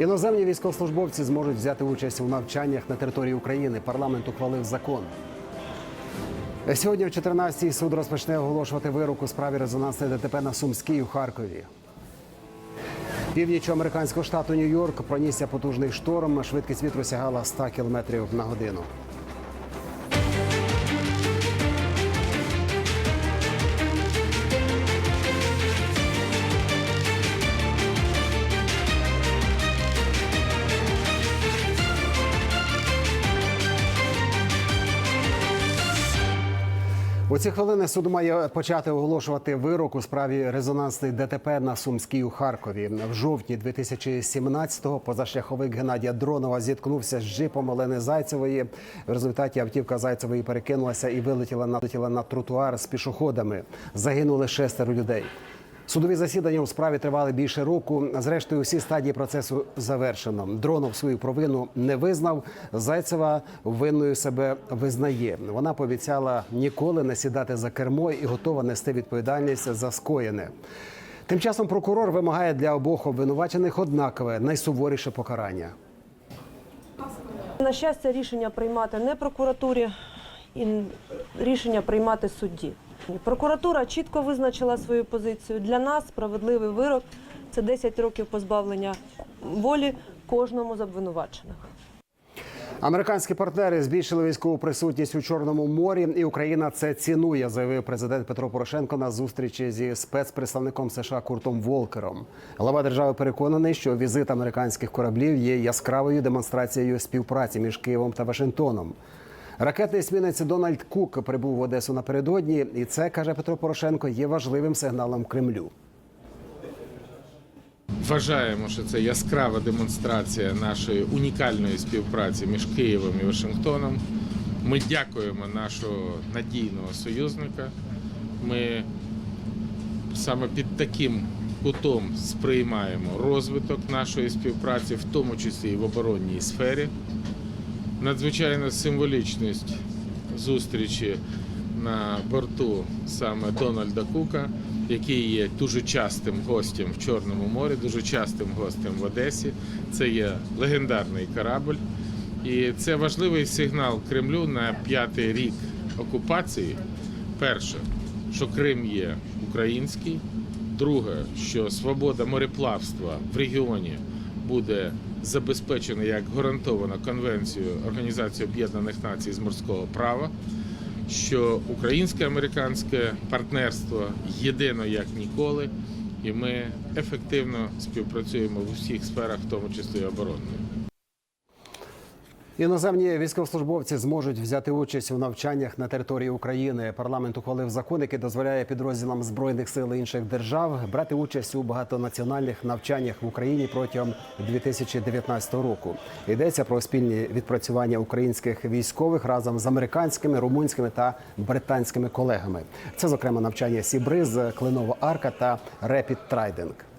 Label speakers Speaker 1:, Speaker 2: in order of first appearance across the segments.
Speaker 1: Іноземні військовослужбовці зможуть взяти участь у навчаннях на території України. Парламент ухвалив закон. Сьогодні о 14-й суд розпочне оголошувати вирок у справі резонансної ДТП на Сумській у Харкові. Північ американського штату Нью-Йорк пронісся потужний шторм. Швидкість вітру сягала 100 км на годину. У ці хвилини суд має почати оголошувати вирок у справі резонансний ДТП на Сумській у Харкові. В жовтні 2017-го позашляховик Геннадія Дронова зіткнувся з джипом Олени Зайцевої. В результаті автівка Зайцевої перекинулася і вилетіла на, на тротуар з пішоходами. Загинули шестеро людей. Судові засідання у справі тривали більше року. Зрештою, усі стадії процесу завершено. Дронов свою провину не визнав. Зайцева винною себе визнає. Вона пообіцяла ніколи не сідати за кермо і готова нести відповідальність за скоєне. Тим часом прокурор вимагає для обох обвинувачених однакове найсуворіше покарання.
Speaker 2: На щастя, рішення приймати не прокуратурі і рішення приймати судді. Прокуратура чітко визначила свою позицію. Для нас справедливий вирок це 10 років позбавлення волі кожному з обвинувачених.
Speaker 1: Американські партнери збільшили військову присутність у Чорному морі, і Україна це цінує, заявив президент Петро Порошенко на зустрічі зі спецпредставником США Куртом Волкером. Глава держави переконаний, що візит американських кораблів є яскравою демонстрацією співпраці між Києвом та Вашингтоном. Ракетний смінець Дональд Кук прибув в Одесу напередодні, і це каже Петро Порошенко є важливим сигналом Кремлю.
Speaker 3: Вважаємо, що це яскрава демонстрація нашої унікальної співпраці між Києвом і Вашингтоном. Ми дякуємо нашого надійного союзника. Ми саме під таким кутом сприймаємо розвиток нашої співпраці, в тому числі і в оборонній сфері. Надзвичайно символічність зустрічі на борту саме Дональда Кука, який є дуже частим гостем в Чорному морі, дуже частим гостем в Одесі. Це є легендарний корабль. І це важливий сигнал Кремлю на п'ятий рік окупації. Перше, що Крим є український. Друге, що свобода мореплавства в регіоні буде забезпечено як гарантовано Конвенцією Організації Об'єднаних Націй з морського права, що українське американське партнерство єдино як ніколи, і ми ефективно співпрацюємо в усіх сферах, в тому числі оборонної.
Speaker 1: Іноземні військовослужбовці зможуть взяти участь у навчаннях на території України. Парламент ухвалив закон, який дозволяє підрозділам збройних сил інших держав брати участь у багатонаціональних навчаннях в Україні протягом 2019 року. Йдеться про спільні відпрацювання українських військових разом з американськими, румунськими та британськими колегами. Це, зокрема, навчання Сібриз, Клинова Арка та Репід Трайдинг.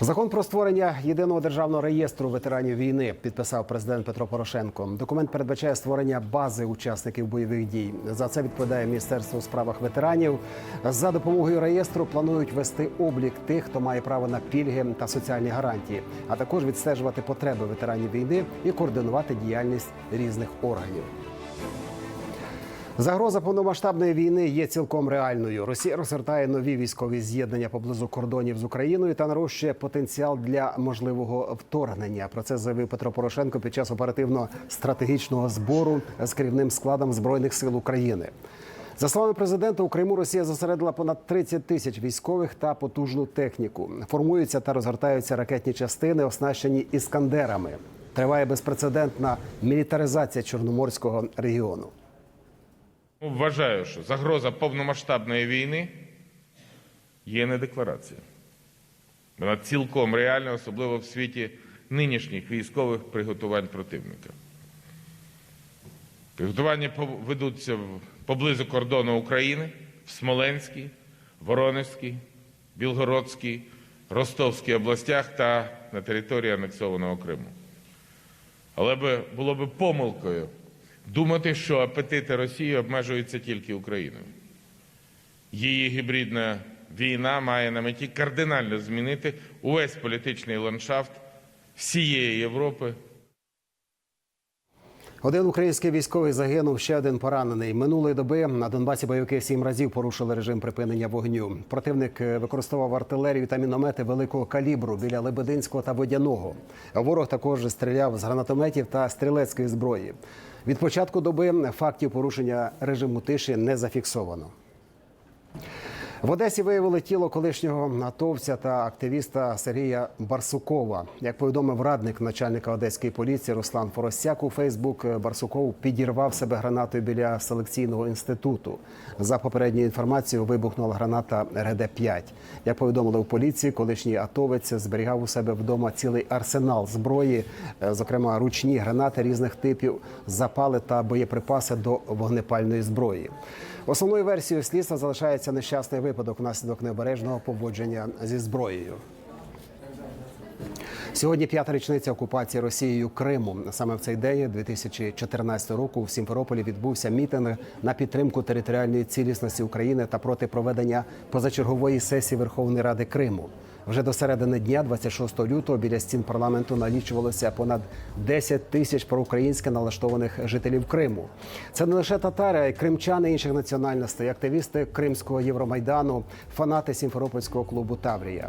Speaker 1: Закон про створення єдиного державного реєстру ветеранів війни підписав президент Петро Порошенко. Документ передбачає створення бази учасників бойових дій. За це відповідає Міністерство у справах ветеранів. За допомогою реєстру планують вести облік тих, хто має право на пільги та соціальні гарантії, а також відстежувати потреби ветеранів війни і координувати діяльність різних органів. Загроза повномасштабної війни є цілком реальною. Росія розгортає нові військові з'єднання поблизу кордонів з Україною та нарощує потенціал для можливого вторгнення. Про це заявив Петро Порошенко під час оперативно-стратегічного збору з керівним складом збройних сил України. За словами президента, у Криму Росія зосередила понад 30 тисяч військових та потужну техніку. Формуються та розгортаються ракетні частини, оснащені іскандерами. Триває безпрецедентна мілітаризація чорноморського регіону.
Speaker 3: Ну, Вважаю, що загроза повномасштабної війни є не декларація. Вона цілком реальна, особливо в світі нинішніх військових приготувань противника. Приготування ведуться поблизу кордону України, в Смоленській, Воронезькій, Білгородській, Ростовській областях та на території анексованого Криму. Але було би помилкою думати, що апетити Росії обмежуються тільки Україною. Її гібридна війна має на меті кардинально змінити увесь політичний ландшафт всієї Європи.
Speaker 1: Один український військовий загинув, ще один поранений. Минулої доби на Донбасі бойовики сім разів порушили режим припинення вогню. Противник е, використовував артилерію та міномети великого калібру біля Лебединського та Водяного. Ворог також стріляв з гранатометів та стрілецької зброї. Від початку доби фактів порушення режиму тиші не зафіксовано. В Одесі виявили тіло колишнього атовця та активіста Сергія Барсукова. Як повідомив радник начальника одеської поліції Руслан Форосяк у Фейсбук, Барсуков підірвав себе гранатою біля селекційного інституту. За попередньою інформацією, вибухнула граната РГД-5. Як повідомили у поліції, колишній атовець зберігав у себе вдома цілий арсенал зброї, е, зокрема ручні гранати різних типів, запали та боєприпаси до вогнепальної зброї. Основною версією слідства залишається нещасний випадок внаслідок необережного поводження зі зброєю. Сьогодні п'ята річниця окупації Росією Криму. Саме в цей день 2014 року в Сімферополі відбувся мітинг на підтримку територіальної цілісності України та проти проведення позачергової сесії Верховної Ради Криму. Вже до середини дня, 26 лютого, біля стін парламенту налічувалося понад 10 тисяч проукраїнськи налаштованих жителів Криму. Це не лише татари, а й кримчани інших національностей, активісти Кримського Євромайдану, фанати Сімферопольського клубу Таврія.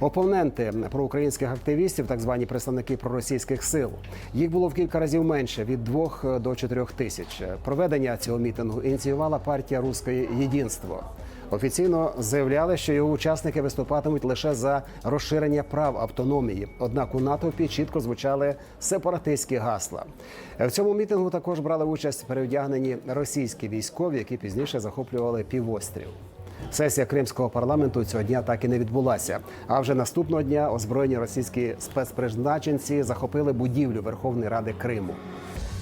Speaker 1: Опоненти проукраїнських активістів, так звані представники проросійських сил, їх було в кілька разів менше від двох до чотирьох тисяч. Проведення цього мітингу ініціювала партія Руське Єдинство. Офіційно заявляли, що його учасники виступатимуть лише за розширення прав автономії. Однак у натовпі чітко звучали сепаратистські гасла. В цьому мітингу також брали участь перевдягнені російські військові, які пізніше захоплювали півострів. Сесія кримського парламенту цього дня так і не відбулася. А вже наступного дня озброєні російські спецпризначенці захопили будівлю Верховної Ради Криму.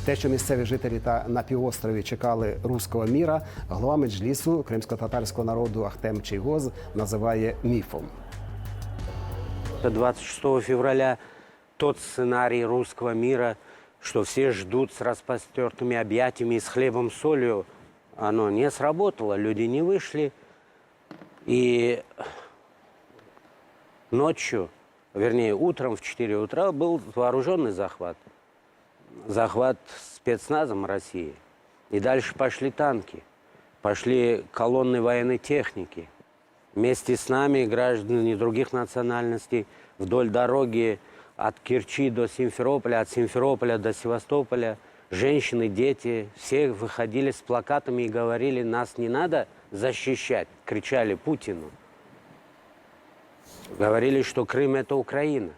Speaker 1: Те, що місцеві жителі та на півострові чекали руського міра, голова меджлісу кримсько-татарського народу Ахтем Чийгоз називає міфом.
Speaker 4: 26 февраля тот сценарий русского мира, что все ждут с распростертыми объятиями и с хлебом солью, оно не сработало. Люди не вышли. И ночью, вернее, утром в 4 утра был вооруженный захват. Захват спецназом России. И дальше пошли танки, пошли колонны военной техники. Вместе с нами граждане других национальностей вдоль дороги от Керчи до Симферополя, от Симферополя до Севастополя, женщины, дети, все выходили с плакатами и говорили, нас не надо защищать, кричали Путину. Говорили, что Крым – это Украина.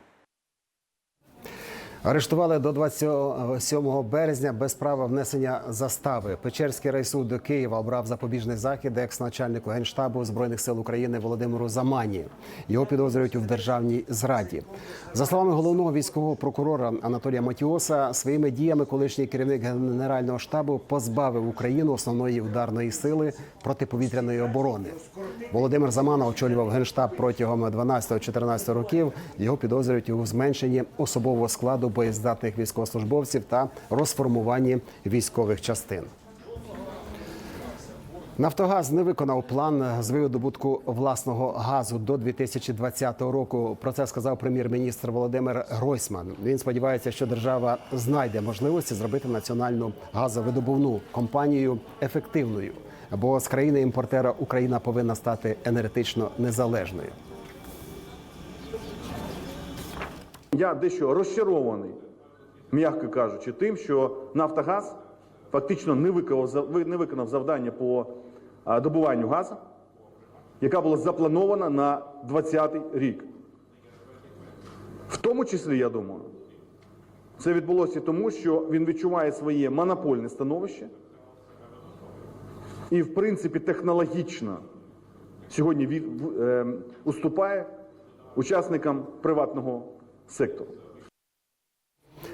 Speaker 1: Арештували до 27 березня без права внесення застави. Печерський райсуд Києва обрав запобіжний захід екс-начальнику генштабу збройних сил України Володимиру Замані. Його підозрюють у державній зраді. За словами головного військового прокурора Анатолія Матіоса, своїми діями колишній керівник генерального штабу позбавив Україну основної ударної сили протиповітряної оборони. Володимир Замана очолював генштаб протягом 12-14 років. Його підозрюють у зменшенні особового складу боєздатних військовослужбовців та розформуванні військових частин. Нафтогаз не виконав план з видобутку власного газу до 2020 року. Про це сказав прем'єр-міністр Володимир Гройсман. Він сподівається, що держава знайде можливості зробити національну газовидобувну компанію ефективною. Бо з країни імпортера Україна повинна стати енергетично незалежною.
Speaker 5: Я дещо розчарований, м'яко кажучи, тим, що Нафтогаз фактично не виконав, не виконав завдання по добуванню газу, яка була запланована на 2020 рік. В тому числі, я думаю, це відбулося тому, що він відчуває своє монопольне становище і, в принципі, технологічно сьогодні від, е, уступає учасникам приватного сектору.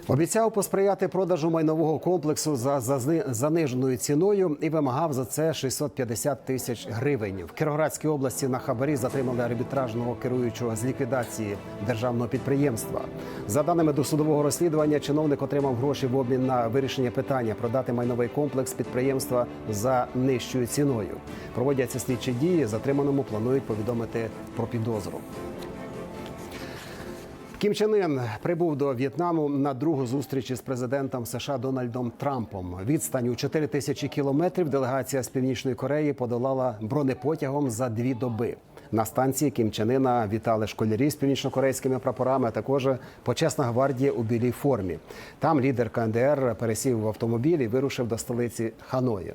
Speaker 1: Обіцяв посприяти продажу майнового комплексу за заниженою ціною і вимагав за це 650 тисяч гривень. В Кіровоградській області на хабарі затримали арбітражного керуючого з ліквідації державного підприємства. За даними досудового розслідування, чиновник отримав гроші в обмін на вирішення питання продати майновий комплекс підприємства за нижчою ціною. Проводяться слідчі дії. Затриманому планують повідомити про підозру. Кім Чен Ын прибув до В'єтнаму на другу зустріч із президентом США Дональдом Трампом. Відстань у 4 тисячі кілометрів делегація з північної Кореї подолала бронепотягом за дві доби. На станції Кім Чен Ына вітали школярі з північнокорейськими прапорами, а також почесна гвардія у білій формі. Там лідер КНДР пересів в автомобіль і вирушив до столиці Ханої.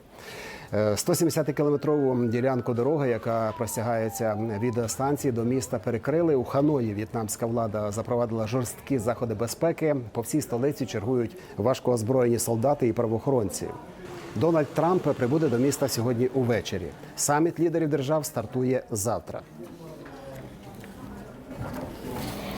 Speaker 1: 170-кілометрову ділянку дороги, яка простягається від станції до міста, перекрили у Ханої. В'єтнамська влада запровадила жорсткі заходи безпеки. По всій столиці чергують важкоозброєні солдати і правоохоронці. Дональд Трамп прибуде до міста сьогодні увечері. Саміт лідерів держав стартує завтра.